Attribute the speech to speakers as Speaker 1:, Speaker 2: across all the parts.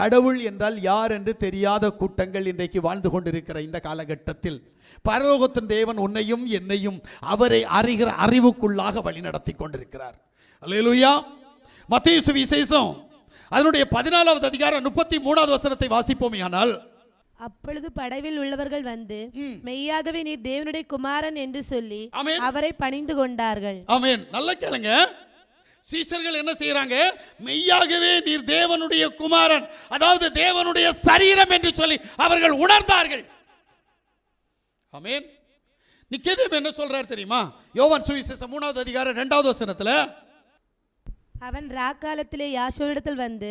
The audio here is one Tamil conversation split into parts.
Speaker 1: கடவுள் என்றால் யார் என்று தெரியாத கூட்டங்கள் இன்றைக்கு வாழ்ந்து கொண்டிருக்கிற இந்த காலகட்டத்தில் பரலோகத்தின் தேவன் உன்னையும் என்னையும் அவரை அறிகிற அறிவுக்குள்ளாக வழி நடத்தி கொண்டிருக்கிறார் அல்லேலுயா மத்திய சுவிசேஷம் அதனுடைய பதினாலாவது அதிகாரம் முப்பத்தி மூணாவது வசனத்தை வாசிப்போமே ஆனால்
Speaker 2: அப்பொழுது படவில் உள்ளவர்கள் வந்து மெய்யாகவே நீர் தேவனுடைய குமாரன் என்று சொல்லி அவரை பணிந்து கொண்டார்கள்
Speaker 1: ஆமேன் நல்ல கேளுங்க சீசர்கள் என்ன செய்யறாங்க மெய்யாகவே நீர் தேவனுடைய குமாரன் அதாவது தேவனுடைய சரீரம் என்று சொல்லி அவர்கள் உணர்ந்தார்கள் அமேன் நிக்கேதம் என்ன சொல்றாரு தெரியுமா யோவான் சுவிசேஷம் மூணாவது அதிகாரம் ரெண்டாவது வசனத்துல
Speaker 2: அவன் ராக்காலத்திலே யாசோனிடத்தில் வந்து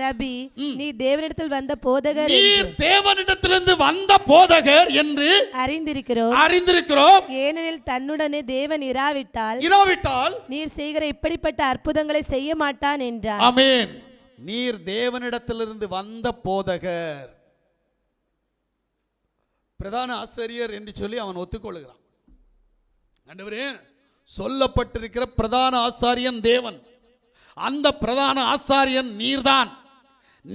Speaker 2: ரபி நீ தேவனிடத்தில் வந்த போதகர்
Speaker 1: நீர் தேவனிடத்திலிருந்து வந்த போதகர் என்று
Speaker 2: அறிந்திருக்கிறோம்
Speaker 1: அறிந்திருக்கிறோம்
Speaker 2: ஏனெனில் தன்னுடனே தேவன் இராவிட்டால்
Speaker 1: இராவிட்டால்
Speaker 2: நீர் செய்கிற இப்படிப்பட்ட அற்புதங்களை செய்ய மாட்டான் என்றார்
Speaker 1: ஆமென் நீர் தேவனிடத்திலிருந்து வந்த போதகர் பிரதான ஆசிரியர் என்று சொல்லி அவன் ஒத்துக்கொள்கிறான் ஆண்டவரே சொல்லப்பட்டிருக்கிற பிரதான ஆசாரியன் தேவன் அந்த பிரதான ஆசாரியன் நீர்தான்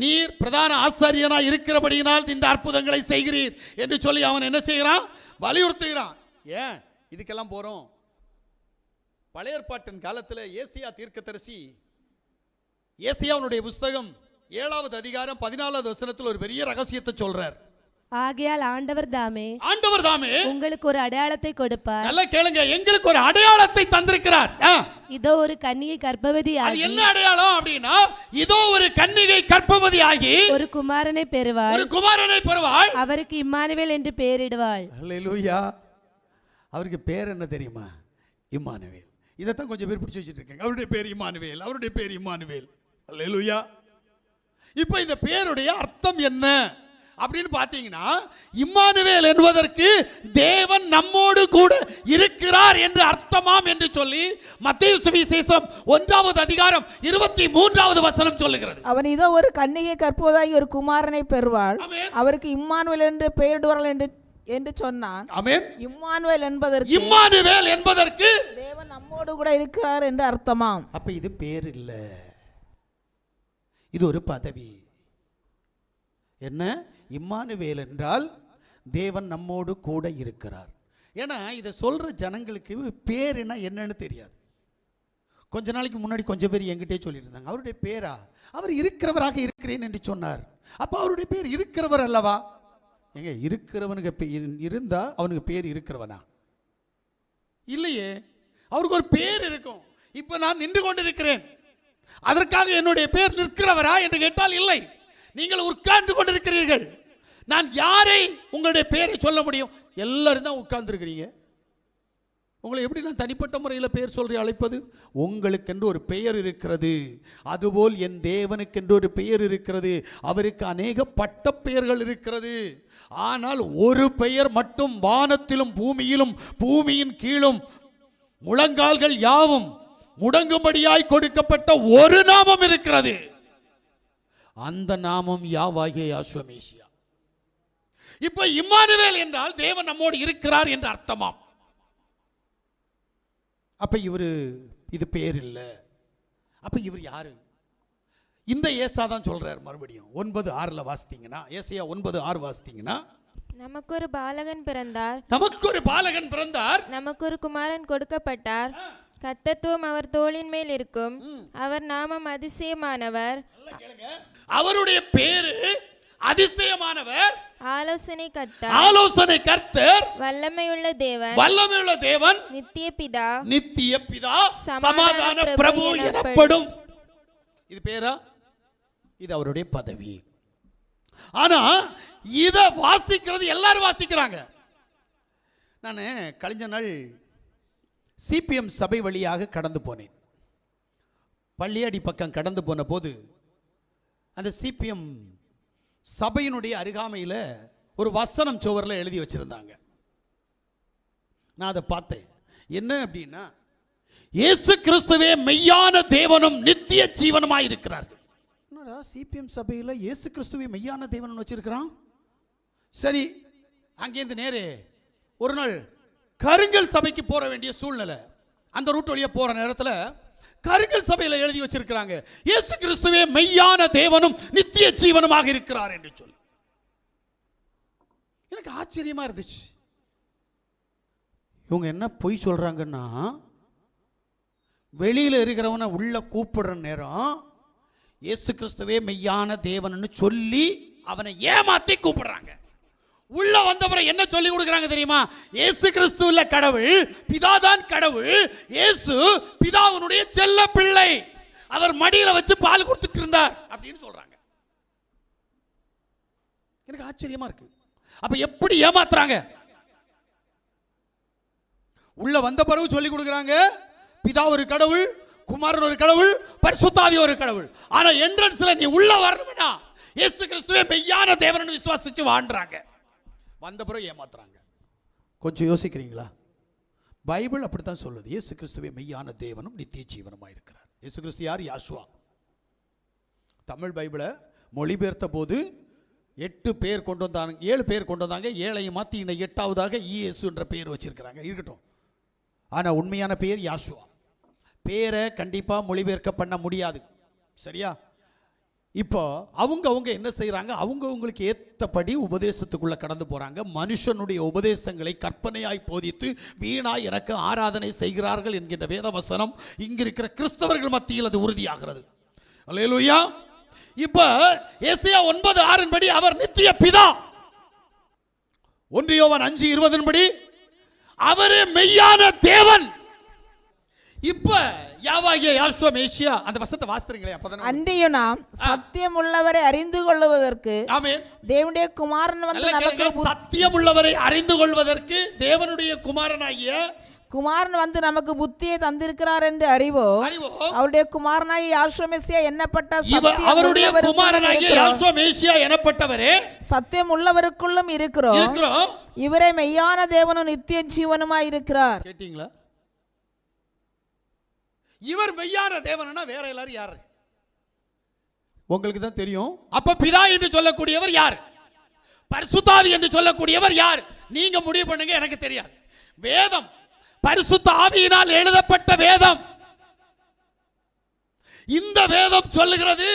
Speaker 1: நீர் பிரதான ஆசாரியனாக இருக்கிறபடியினால் இந்த அற்புதங்களை செய்கிறீர் என்று சொல்லி அவன் என்ன செய்கிறான் வலியுறுத்துகிறான் ஏன் இதுக்கெல்லாம் போகிறோம் பழைய காலத்தில் ஏசியா தீர்க்கதரிசி ஏசியாவுடைய புஸ்தகம் ஏழாவது அதிகாரம் பதினாலாவது வசனத்தில் ஒரு பெரிய ரகசியத்தை சொல்கிறார்
Speaker 2: ஆகையால் ஆண்டவர் தாமே ஆண்டவர் தாமே உங்களுக்கு ஒரு அடையாளத்தை கொடுப்பார்
Speaker 1: நல்லா கேளுங்க எங்களுக்கு ஒரு அடையாளத்தை தந்திருக்கிறார்
Speaker 2: இதோ ஒரு கன்னிகை கர்ப்பவதி
Speaker 1: ஆகி என்ன அடையாளம் அப்படின்னா இதோ ஒரு கன்னிகை கர்ப்பவதி ஆகி
Speaker 2: ஒரு குமாரனை பெறுவாள்
Speaker 1: ஒரு குமாரனை பெறுவாள்
Speaker 2: அவருக்கு இம்மானுவேல் என்று பெயரிடுவாள்
Speaker 1: ஹalleluya அவருக்கு பேர் என்ன தெரியுமா இம்மானுவேல் இதைத்தான் கொஞ்சம் பேர் பிடிச்சி வச்சிட்டு இருக்காங்க அவருடைய பேர் இம்மானுவேல் அவருடைய பேர் இம்மானுவேல் ஹalleluya இப்போ இந்த பேருடைய அர்த்தம் என்ன அப்படின்னு பார்த்தீங்கன்னா இம்மானுவேல் என்பதற்கு தேவன் நம்மோடு கூட இருக்கிறார் என்று அர்த்தமாம் என்று சொல்லி மத்திய சுவிசேஷம் ஒன்றாவது அதிகாரம் இருபத்தி மூன்றாவது வசனம் சொல்லுகிறது
Speaker 2: அவன் இதோ ஒரு கண்ணிகை கற்போதாகி ஒரு குமாரனை பெறுவாள் அவருக்கு இம்மானுவேல் என்று பெயரிடுவார்கள் என்று என்று சொன்னான் ஆமென் இம்மானுவேல் என்பதற்கு
Speaker 1: இம்மானுவேல் என்பதற்கு
Speaker 2: தேவன் நம்மோடு கூட இருக்கிறார் என்று அர்த்தமாம்
Speaker 1: அப்ப இது பேர் இல்லை இது ஒரு பதவி என்ன இம்மானுவேல் என்றால் தேவன் நம்மோடு கூட இருக்கிறார் ஏன்னா இதை சொல்கிற ஜனங்களுக்கு பேருனா என்னன்னு தெரியாது கொஞ்ச நாளைக்கு முன்னாடி கொஞ்சம் பேர் என்கிட்டே சொல்லியிருந்தாங்க அவருடைய பேரா அவர் இருக்கிறவராக இருக்கிறேன் என்று சொன்னார் அப்போ அவருடைய பேர் இருக்கிறவர் அல்லவா எங்க இருக்கிறவனுக்கு இருந்தால் அவனுக்கு பேர் இருக்கிறவனா இல்லையே அவருக்கு ஒரு பேர் இருக்கும் இப்போ நான் நின்று கொண்டிருக்கிறேன் அதற்காக என்னுடைய பேர் நிற்கிறவரா என்று கேட்டால் இல்லை நீங்கள் உட்கார்ந்து கொண்டிருக்கிறீர்கள் நான் யாரை உங்களுடைய பேரை சொல்ல முடியும் எல்லாரும் தான் உட்கார்ந்துருக்கிறீங்க உங்களை எப்படி நான் தனிப்பட்ட முறையில் பெயர் சொல்கிற அழைப்பது உங்களுக்கென்று ஒரு பெயர் இருக்கிறது அதுபோல் என் தேவனுக்கென்று ஒரு பெயர் இருக்கிறது அவருக்கு அநேக பட்ட பெயர்கள் இருக்கிறது ஆனால் ஒரு பெயர் மட்டும் வானத்திலும் பூமியிலும் பூமியின் கீழும் முழங்கால்கள் யாவும் முடங்கும்படியாய் கொடுக்கப்பட்ட ஒரு நாமம் இருக்கிறது அந்த நாமம் யாவாகிய அஸ்வமேசியா இப்போ இம்மானுவேல் என்றால் தேவன் நம்மோடு இருக்கிறார் என்று அர்த்தமாம் அப்போ இவர் இது பேர் இல்லை அப்போ இவர் யாரு இந்த ஏசா தான் சொல்கிறார் மறுபடியும் ஒன்பது ஆறில் வாசித்தீங்கன்னா ஏசையா ஒன்பது ஆறு வாசித்தீங்கன்னா
Speaker 2: நமக்கு ஒரு பாலகன் பிறந்தார்
Speaker 1: நமக்கு ஒரு பாலகன் பிறந்தார்
Speaker 2: நமக்கு ஒரு குமாரன் கொடுக்கப்பட்டார் கத்தத்துவம் அவர் தோளின் மேல் இருக்கும் அவர் நாமம் அதிசயமானவர்
Speaker 1: அவருடைய பேரு அதிசயமானவர்
Speaker 2: ஆலோசனை கர்த்தர்
Speaker 1: ஆலோசனை கர்த்தர்
Speaker 2: வல்லமையுள்ள தேவன்
Speaker 1: வல்லமையுள்ள தேவன்
Speaker 2: நித்திய பிதா
Speaker 1: நித்திய பிதா சமாதான பிரபு எனப்படும் இது பேரா இது அவருடைய பதவி ஆனா இதை வாசிக்கிறது எல்லாரும் வாசிக்கிறாங்க நான் கழிஞ்ச நாள் சிபிஎம் சபை வழியாக கடந்து போனேன் பள்ளியாடி பக்கம் கடந்து போன போது அந்த சிபிஎம் சபையினுடைய அருகாமையில் ஒரு வசனம் சுவரில் எழுதி வச்சுருந்தாங்க நான் அதை பார்த்தேன் என்ன அப்படின்னா இயேசு கிறிஸ்துவே மெய்யான தேவனும் நித்திய ஜீவனமாக இருக்கிறார்கள் என்னடா சிபிஎம் சபையில் இயேசு கிறிஸ்துவே மெய்யான தேவன் வச்சிருக்கிறான் சரி அங்கேருந்து நேரே ஒரு நாள் கருங்கல் சபைக்கு போக வேண்டிய சூழ்நிலை அந்த ரூட் வழியாக போகிற நேரத்தில் கருங்கல் சபையில் எழுதி வச்சிருக்கிறாங்க இயேசு கிறிஸ்துவே மெய்யான தேவனும் நித்திய ஜீவனுமாக இருக்கிறார் என்று சொல்லி எனக்கு ஆச்சரியமா இருந்துச்சு இவங்க என்ன பொய் சொல்றாங்கன்னா வெளியில் இருக்கிறவனை உள்ள கூப்பிடுற நேரம் இயேசு கிறிஸ்துவே மெய்யான தேவன்னு சொல்லி அவனை ஏமாத்தி கூப்பிடுறாங்க உள்ள வந்தவரை என்ன சொல்லி கொடுக்குறாங்க தெரியுமா இயேசு கிறிஸ்து உள்ள கடவுள் பிதா தான் கடவுள் இயேசு பிதாவினுடைய செல்ல பிள்ளை அவர் மடியில வச்சு பால் கொடுத்துட்டு இருந்தார் அப்படின்னு சொல்றாங்க எனக்கு ஆச்சரியமா இருக்கு அப்ப எப்படி ஏமாத்துறாங்க உள்ள வந்த பிறகு சொல்லி கொடுக்குறாங்க பிதா ஒரு கடவுள் குமாரன் ஒரு கடவுள் பரிசுத்தாவி ஒரு கடவுள் ஆனா என்ட்ரன்ஸ்ல நீ உள்ள வரணும்னா இயேசு கிறிஸ்துவே மெய்யான தேவன் விசுவாசிச்சு வாழ்றாங்க வந்த பிறகு ஏமாத்துறாங்க கொஞ்சம் யோசிக்கிறீங்களா பைபிள் அப்படித்தான் சொல்லுது இயேசு கிறிஸ்துவே மெய்யான தேவனும் நித்திய ஜீவனமாக இருக்கிறார் இயேசு கிறிஸ்து யார் யாஷ்வா தமிழ் பைபிளை மொழிபெயர்த்த போது எட்டு பேர் கொண்டு வந்தாங்க ஏழு பேர் கொண்டு வந்தாங்க ஏழையை மாற்றி இன்னும் எட்டாவதாக என்ற பேர் வச்சுருக்கிறாங்க இருக்கட்டும் ஆனால் உண்மையான பேர் யாஷ்வா பேரை கண்டிப்பாக மொழிபெயர்க்க பண்ண முடியாது சரியா இப்போ அவங்க அவங்க என்ன செய்கிறாங்க அவங்க அவங்களுக்கு ஏற்றபடி உபதேசத்துக்குள்ளே கடந்து போகிறாங்க மனுஷனுடைய உபதேசங்களை கற்பனையாய் போதித்து வீணாய் இறக்க ஆராதனை செய்கிறார்கள் என்கின்ற வேத வசனம் இங்கே இருக்கிற கிறிஸ்தவர்கள் மத்தியில் அது உறுதியாகிறது அல்லேலூயா இப்போ ஏசியா ஒன்பது ஆறின் படி அவர் நித்திய பிதா ஒன்றியோவன் அஞ்சு இருபதின்படி அவரே மெய்யான தேவன் அறிந்து
Speaker 2: கொள்வதற்கு குமாரன் வந்து நமக்கு குமாரன் வந்து நமக்கு புத்தியை தந்திருக்கிறார் என்று அறிவோ அவருடைய குமாரனாகிய யாழ்சோமேசியா என்னப்பட்ட
Speaker 1: அவருடைய குமாரனாகிய எனப்பட்டவரே
Speaker 2: சத்தியம் உள்ளவருக்குள்ளும் இருக்கிறோம் இவரே மெய்யான தேவனும் நித்திய ஜீவனுமாய் இருக்கிறார் கேட்டீங்களா
Speaker 1: இவர் மெய்யான தேவன் வேற எல்லாரும் யார் உங்களுக்கு தான் தெரியும் அப்ப பிதா என்று சொல்லக்கூடியவர் யார் பரிசுத்தாவி என்று சொல்லக்கூடியவர் யார் நீங்க முடிவு பண்ணுங்க எனக்கு தெரியாது வேதம் பரிசுத்த ஆவியினால் எழுதப்பட்ட வேதம் இந்த வேதம் சொல்லுகிறது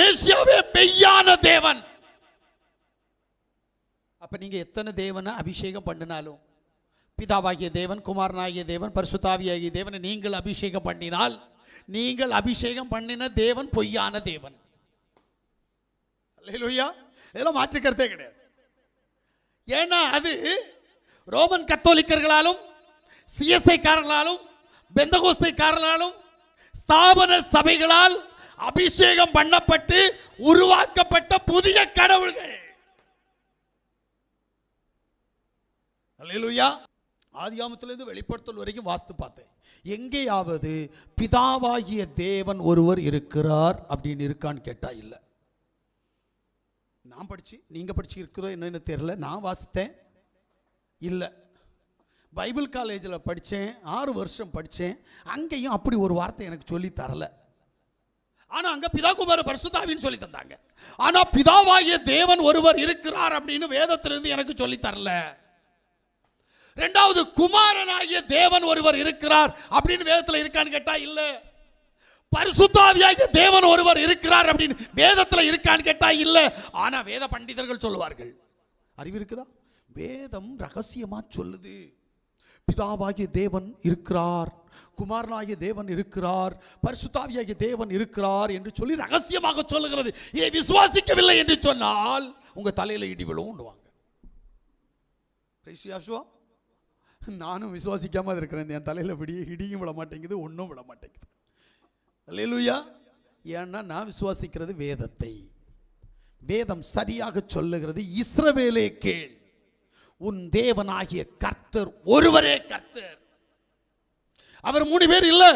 Speaker 1: மேசியாவே மெய்யான தேவன் அப்ப நீங்க எத்தனை தேவனை அபிஷேகம் பண்ணினாலும் பிதாவாகிய தேவன் குமாரனாகிய தேவன் பரிசுத்தாவியாகிய தேவனை நீங்கள் அபிஷேகம் பண்ணினால் நீங்கள் அபிஷேகம் பண்ணின தேவன் பொய்யான தேவன் இல்லையா இதெல்லாம் மாற்றிக்கிறதே கிடையாது ஏன்னா அது ரோமன் கத்தோலிக்கர்களாலும் சிஎஸ்ஐக்காரர்களாலும் பெந்தகோஸ்தைக்காரர்களாலும் ஸ்தாபன சபைகளால் அபிஷேகம் பண்ணப்பட்டு உருவாக்கப்பட்ட புதிய கடவுள்கள் அல்லேலூயா ஆதியாமத்திலேருந்து வெளிப்படுத்தல் வரைக்கும் வாஸ்து பார்த்தேன் எங்கேயாவது பிதாவாகிய தேவன் ஒருவர் இருக்கிறார் அப்படின்னு இருக்கான்னு கேட்டால் இல்லை நான் படித்து நீங்கள் படிச்சு இருக்கிறோம் என்னென்னு தெரில நான் வாசித்தேன் இல்லை பைபிள் காலேஜில் படித்தேன் ஆறு வருஷம் படித்தேன் அங்கேயும் அப்படி ஒரு வார்த்தை எனக்கு சொல்லி தரலை ஆனால் அங்கே குமார பரிசுத்தாவின்னு சொல்லி தந்தாங்க ஆனால் பிதாவாகிய தேவன் ஒருவர் இருக்கிறார் அப்படின்னு வேதத்திலிருந்து எனக்கு சொல்லி தரல ரெண்டாவது குமாரனாகிய தேவன் ஒருவர் இருக்கிறார் அப்படின்னு வேதத்தில் இருக்கான்னு கேட்டால் இல்லை பரிசுத்தாவியாகிய தேவன் ஒருவர் இருக்கிறார் அப்படின்னு வேதத்தில் இருக்கான்னு கேட்டால் இல்லை ஆனால் வேத பண்டிதர்கள் சொல்லுவார்கள் அறிவு இருக்குதா வேதம் ரகசியமா சொல்லுது பிதாவாகிய தேவன் இருக்கிறார் குமாரனாகிய தேவன் இருக்கிறார் பரிசுத்தாவியாகிய தேவன் இருக்கிறார் என்று சொல்லி ரகசியமாக சொல்லுகிறது இதை விசுவாசிக்கவில்லை என்று சொன்னால் உங்கள் தலையில் இடி விழுவும் நானும் விசுவாசிக்காமல் இருக்கிறேன் என் தலையில் விடிய இடியும் விட மாட்டேங்குது ஒன்றும் விட மாட்டேங்குது அல்லையா ஏன்னா நான் விசுவாசிக்கிறது வேதத்தை வேதம் சரியாக சொல்லுகிறது இஸ்ரவேலே கேள் உன் தேவனாகிய கர்த்தர் ஒருவரே கர்த்தர் அவர் மூணு பேர் இல்லை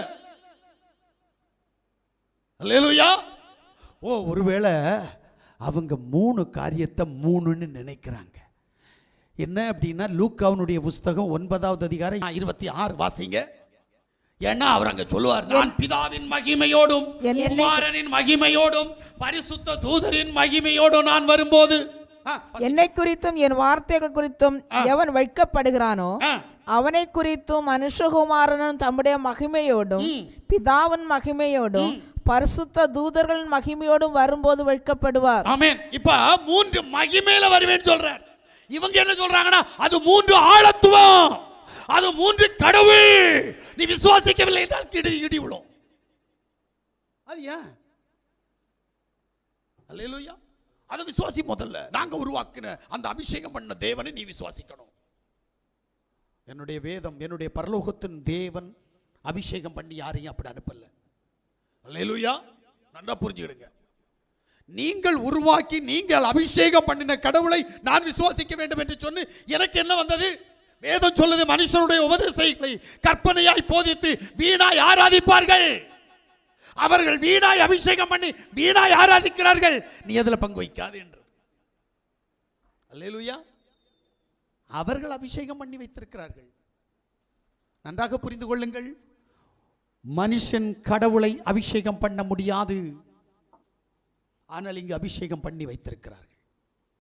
Speaker 1: ஓ ஒருவேளை அவங்க மூணு காரியத்தை மூணுன்னு நினைக்கிறாங்க என்ன அப்படின்னா லூக்காவுனுடைய புஸ்தகம் ஒன்பதாவது அதிகாரம் இருபத்தி ஆறு வாசிங்க ஏன்னா அவர் அங்க சொல்லுவார் நான் பிதாவின் மகிமையோடும் குமாரனின் மகிமையோடும் பரிசுத்த தூதரின் மகிமையோடும் நான் வரும்போது
Speaker 2: என்னை குறித்தும் என் வார்த்தைகள் குறித்தும் எவன் வைக்கப்படுகிறானோ அவனை குறித்தும் மனுஷகுமாரனும் தம்முடைய மகிமையோடும் பிதாவின் மகிமையோடும் பரிசுத்த தூதர்களின் மகிமையோடும் வரும்போது வைக்கப்படுவார்
Speaker 1: ஆமென் இப்ப மூன்று மகிமையில வருவேன் சொல்றார் இவங்க என்ன சொல்றாங்கன்னா அது மூன்று ஆழத்துவம் அது மூன்று கடவுள் நீ விசுவாசிக்கவில்லை என்றால் கிடி இடி விழும் அது ஏன் அதை விசுவாசி முதல்ல நாங்க உருவாக்கின அந்த அபிஷேகம் பண்ண தேவனை நீ விசுவாசிக்கணும் என்னுடைய வேதம் என்னுடைய பரலோகத்தின் தேவன் அபிஷேகம் பண்ணி யாரையும் அப்படி அனுப்பல அல்லையா நன்றா புரிஞ்சுக்கிடுங்க நீங்கள் உருவாக்கி நீங்கள் அபிஷேகம் பண்ணின கடவுளை நான் விசுவாசிக்க வேண்டும் என்று சொன்னு எனக்கு என்ன வந்தது வேதம் சொல்லுது மனுஷனுடைய உபதேசங்களை கற்பனையாய் போதித்து வீணாய் ஆராதிப்பார்கள் அவர்கள் வீணாய் அபிஷேகம் பண்ணி வீணாய் ஆராதிக்கிறார்கள் நீ அதில் பங்கு வைக்காது என்று அவர்கள் அபிஷேகம் பண்ணி வைத்திருக்கிறார்கள் நன்றாக புரிந்து கொள்ளுங்கள் மனுஷன் கடவுளை அபிஷேகம் பண்ண முடியாது ஆனால் இங்கு அபிஷேகம் பண்ணி வைத்திருக்கிறார்